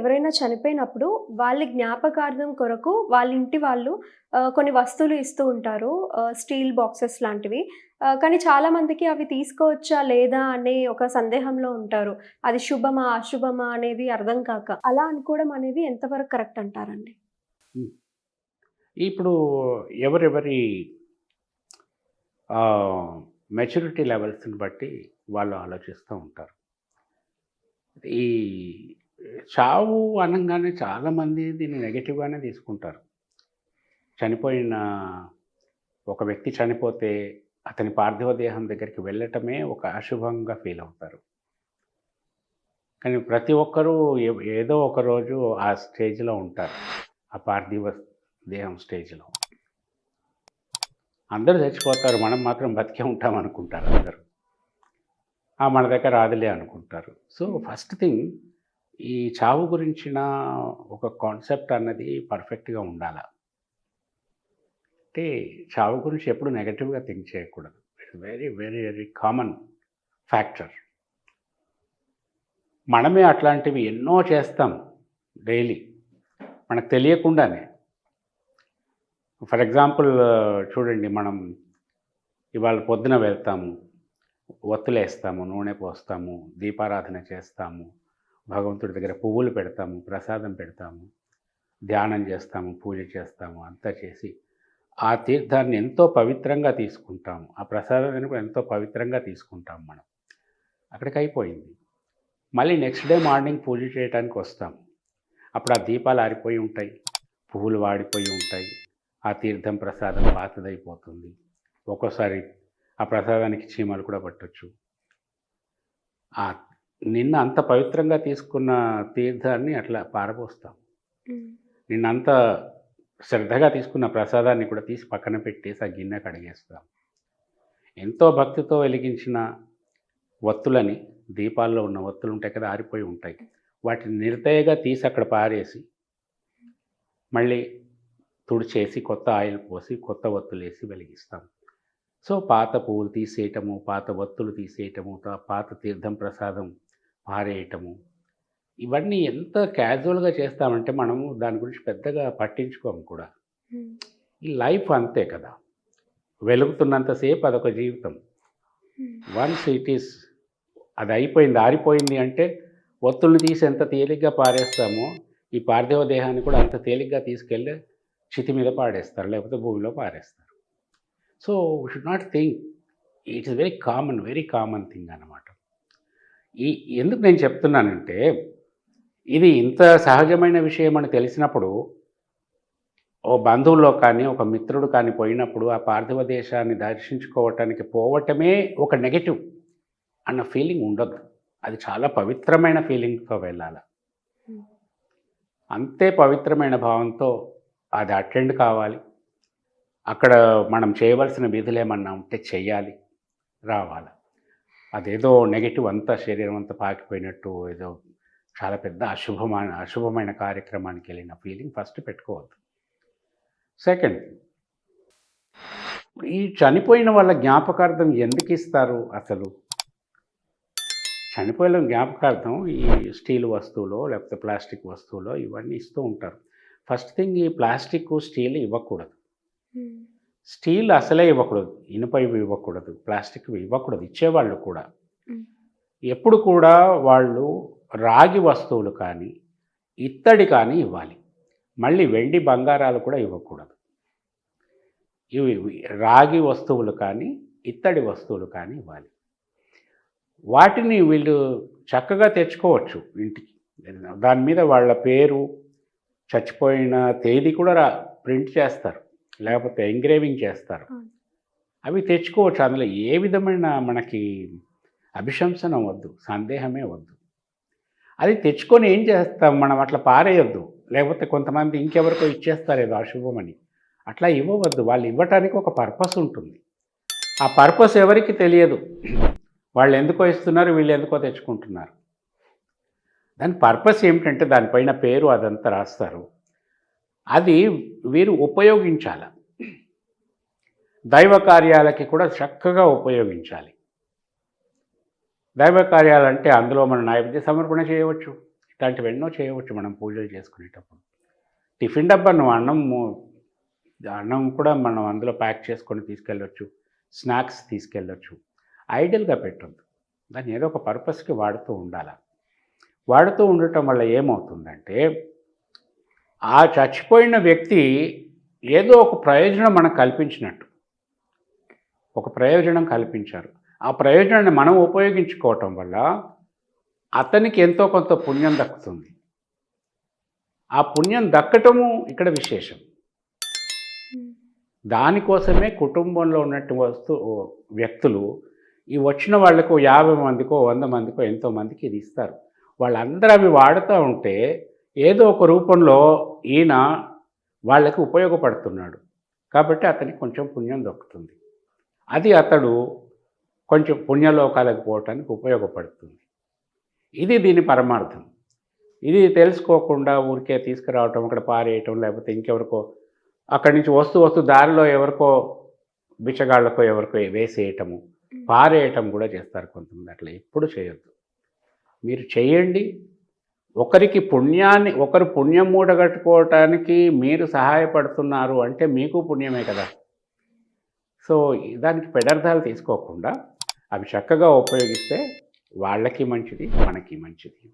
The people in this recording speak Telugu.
ఎవరైనా చనిపోయినప్పుడు వాళ్ళ జ్ఞాపకార్థం కొరకు వాళ్ళ ఇంటి వాళ్ళు కొన్ని వస్తువులు ఇస్తూ ఉంటారు స్టీల్ బాక్సెస్ లాంటివి. కానీ చాలామందికి అవి తీసుకోవచ్చా లేదా అనే ఒక సందేహంలో ఉంటారు. అది శుభమా అశుభమా అనేది అర్థం కాక. అలా అనుకోవడం అనేది ఎంతవరకు కరెక్ట్ అంటారండి? ఇప్పుడు ఎవరెవరి మెచ్యూరిటీ లెవెల్స్ని బట్టి వాళ్ళు ఆలోచిస్తూ ఉంటారు. ఈ చావు అనగానే చాలామంది దీన్ని నెగిటివ్గానే తీసుకుంటారు. చనిపోయిన ఒక వ్యక్తి చనిపోతే అతని పార్థివ దేహం దగ్గరికి వెళ్ళటమే ఒక అశుభంగా ఫీల్ అవుతారు. కానీ ప్రతి ఒక్కరూ ఏ- ఏదో ఒక రోజు ఆ స్టేజ్లో ఉంటారు. ఆ పార్థివ దేహం స్టేజ్లో అందరూ చచ్చిపోతారు. మనం మాత్రం బతికే ఉంటాం అనుకుంటారు అందరూ. ఆ మన దగ్గర రాదులే అనుకుంటారు. సో ఫస్ట్ థింగ్ ఈ చావు గురించిన ఒక కాన్సెప్ట్ అన్నది పర్ఫెక్ట్గా ఉండాలి? అంటే చావు గురించి ఎప్పుడు నెగటివ్గా థింక్ చేయకూడదు. It's very very very common factor మనమే అట్లాంటివి ఎన్నో చేస్తాం డైలీ మనకు తెలియకుండానే. ఫర్ ఎగ్జాంపుల్ చూడండి మనం ఇవాళ పొద్దున వెళ్తాము ఒత్తులేస్తాము నూనె పోస్తాము దీపారాధన చేస్తాము భగవంతుడి దగ్గర పువ్వులు పెడతాము ప్రసాదం పెడతాము ధ్యానం చేస్తాము పూజ చేస్తాము అంతా చేసి ఆ తీర్థాన్ని ఎంతో పవిత్రంగా తీసుకుంటాము. ఆ ప్రసాదాన్ని కూడా ఎంతో పవిత్రంగా తీసుకుంటాం మనం. అక్కడికి అయిపోయింది. మళ్ళీ నెక్స్ట్ డే మార్నింగ్ పూజ చేయడానికి వస్తాం. అప్పుడు ఆ దీపాలు ఆరిపోయి ఉంటాయి పువ్వులు వాడిపోయి ఉంటాయి ఆ తీర్థం ప్రసాదం పాతదైపోతుంది. ఒక్కోసారి ఆ ప్రసాదానికి చీమలు కూడా పట్టొచ్చు. ఆ నిన్న అంత పవిత్రంగా తీసుకున్న తీర్థాన్ని అట్లా పారబోస్తాం. నిన్న అంత శ్రద్ధగా తీసుకున్న ప్రసాదాన్ని కూడా తీసి పక్కన పెట్టేసి ఆ గిన్నె కడిగేస్తాం ఎంతో భక్తితో వెలిగించిన వత్తులని దీపాల్లో ఉన్న వత్తులు ఉంటాయి కదా ఆరిపోయి ఉంటాయి. వాటిని నిర్దయగా తీసి అక్కడ పారేసి మళ్ళీ తుడిచేసి కొత్త ఆయిల్ పోసి కొత్త వత్తులు వేసి వెలిగిస్తాం. సో పాత పువ్వులు తీసేయటము పాత వత్తులు తీసేయటము పాత తీర్థం ప్రసాదం పారేయటము. ఇవన్నీ ఎంత క్యాజువల్గా చేస్తామంటే మనము దాని గురించి పెద్దగా పట్టించుకోము కూడా. ఈ లైఫ్ అంతే కదా. వెలుగుతున్నంతసేపు అదొక జీవితం. వన్స్ ఇట్ ఈస్ అది అయిపోయింది ఆరిపోయింది అంటే ఒత్తుల్ని తీసి ఎంత తేలిగ్గా పారేస్తామో ఈ పార్థివ దేహాన్ని కూడా అంత తేలిగ్గా తీసుకెళ్ళి చితి మీద పాడేస్తారు లేకపోతే భూమిలో పారేస్తారు. So should not think it is very common very common thing అన్నమాట. ఈ ఎందుకు నేను చెప్తున్నానంటే ఇది ఇంత సహజమైన విషయం అని తెలిసినప్పుడు ఓ బంధువుల్లో కానీ ఒక మిత్రుడు కానీ పోయినప్పుడు ఆ పార్థివ దేశాన్ని దర్శించుకోవటానికి పోవటమే ఒక నెగటివ్ అన్న ఫీలింగ్ ఉండదు అది చాలా పవిత్రమైన ఫీలింగ్తో వెళ్ళాలి. అంతే పవిత్రమైన భావంతో అది అటెండ్ కావాలి. అక్కడ మనం చేయవలసిన విధులు ఏమన్నా ఉంటే చెయ్యాలి. రావాలి. అదేదో నెగిటివ్ అంతా శరీరం అంతా పాకిపోయినట్టు ఏదో చాలా పెద్ద అశుభమైన అశుభమైన కార్యక్రమానికి వెళ్ళిన ఫీలింగ్ ఫస్ట్ పెట్టుకోవద్దు. సెకండ్ ఈ చనిపోయిన వాళ్ళ జ్ఞాపకార్థం ఎందుకు ఇస్తారు అసలు? చనిపోయిన జ్ఞాపకార్థం ఈ స్టీల్ వస్తువులో లేకపోతే ప్లాస్టిక్ వస్తువులో ఇవన్నీ ఇస్తూ ఉంటారు. ఫస్ట్ థింగ్ ఈ ప్లాస్టిక్ స్టీల్ ఇవ్వకూడదు. స్టీల్ అసలే ఇవ్వకూడదు. ఇనుప ఇవి ఇవ్వకూడదు. ప్లాస్టిక్ ఇవి ఇవ్వకూడదు. ఇచ్చేవాళ్ళు కూడా. ఎప్పుడు కూడా వాళ్ళు రాగి వస్తువులు కానీ ఇత్తడి కానీ ఇవ్వాలి. మళ్ళీ వెండి బంగారాలు కూడా ఇవ్వకూడదు. ఇవి రాగి వస్తువులు కానీ ఇత్తడి వస్తువులు కానీ ఇవ్వాలి. వాటిని వీళ్ళు చక్కగా తెచ్చుకోవచ్చు ఇంటికి. దాని మీద వాళ్ళ పేరు చచ్చిపోయిన తేదీ కూడా రా ప్రింట్ చేస్తారు. లేకపోతే ఎంగ్రేవింగ్ చేస్తారు. అవి తెచ్చుకోవచ్చు. అందులో ఏ విధమైన మనకి అభిశంసన వద్దు సందేహమే వద్దు. అది తెచ్చుకొని ఏం చేస్తాం? మనం అట్లా పారేయొద్దు. లేకపోతే కొంతమంది ఇంకెవరికో ఇచ్చేస్తారు ఏదో అశుభమని. అట్లా ఇవ్వవద్దు. వాళ్ళు ఇవ్వటానికి ఒక పర్పస్ ఉంటుంది. ఆ పర్పస్ ఎవరికి తెలియదు. వాళ్ళు ఎందుకో ఇస్తున్నారు వీళ్ళు ఎందుకో తెచ్చుకుంటున్నారు. దాని పర్పస్ ఏమిటంటే దానిపైన పేరు అదంతా రాస్తారు. అది వీరు ఉపయోగించాలి. దైవ కార్యాలకి కూడా చక్కగా ఉపయోగించాలి. దైవ కార్యాలంటే అందులో మనం నైవేద్య సమర్పణ చేయవచ్చు ఇట్లాంటివి ఎన్నో చేయవచ్చు మనం పూజలు చేసుకునేటప్పుడు. టిఫిన్ డబ్బాను అన్నం అన్నం కూడా మనం అందులో ప్యాక్ చేసుకొని తీసుకెళ్ళొచ్చు స్నాక్స్ తీసుకెళ్ళొచ్చు. ఐడియల్గా పెట్టొద్దు. దాన్ని ఏదో ఒక పర్పస్కి వాడుతూ ఉండాలి. వాడుతూ ఉండటం వల్ల ఏమవుతుందంటే ఆ చచ్చిపోయిన వ్యక్తి ఏదో ఒక ప్రయోజనం మనకు కల్పించినట్టు. ఒక ప్రయోజనం కల్పించారు. ఆ ప్రయోజనాన్ని మనం ఉపయోగించుకోవటం వల్ల అతనికి ఎంతో కొంత పుణ్యం దక్కుతుంది. ఆ పుణ్యం దక్కటము ఇక్కడ విశేషం. దానికోసమే కుటుంబంలో ఉన్నట్టు వస్తు వ్యక్తులు ఈ వచ్చిన వాళ్ళకు యాభై మందికో వంద మందికో ఎంతో మందికి ఇది ఇస్తారు. వాళ్ళందరూ అవి వాడుతూ ఉంటే ఏదో ఒక రూపంలో ఈయన వాళ్ళకి ఉపయోగపడుతున్నాడు. కాబట్టి అతనికి కొంచెం పుణ్యం దొక్కుతుంది. అది అతడు కొంచెం పుణ్యలోకాలకు పోవటానికి ఉపయోగపడుతుంది. ఇది దీని పరమార్థం. ఇది తెలుసుకోకుండా ఊరికే తీసుకురావటం అక్కడ పారేయటం లేకపోతే ఇంకెవరికో అక్కడి నుంచి వస్తూ వస్తూ దారిలో ఎవరికో బిచ్చగాళ్ళకో ఎవరికో వేసేయటము పారేయటం కూడా చేస్తారు కొంతమంది. అట్లా ఎప్పుడు చేయొద్దు. మీరు చేయండి ఒకరికి పుణ్యాన్ని ఒకరు పుణ్యం మూటగట్టుకోవటానికి మీరు సహాయపడుతున్నారు అంటే మీకు పుణ్యమే కదా. సో దానికి పెడర్థాలు తీసుకోకుండా అవి చక్కగా ఉపయోగిస్తే వాళ్ళకి మంచిది మనకి మంచిది.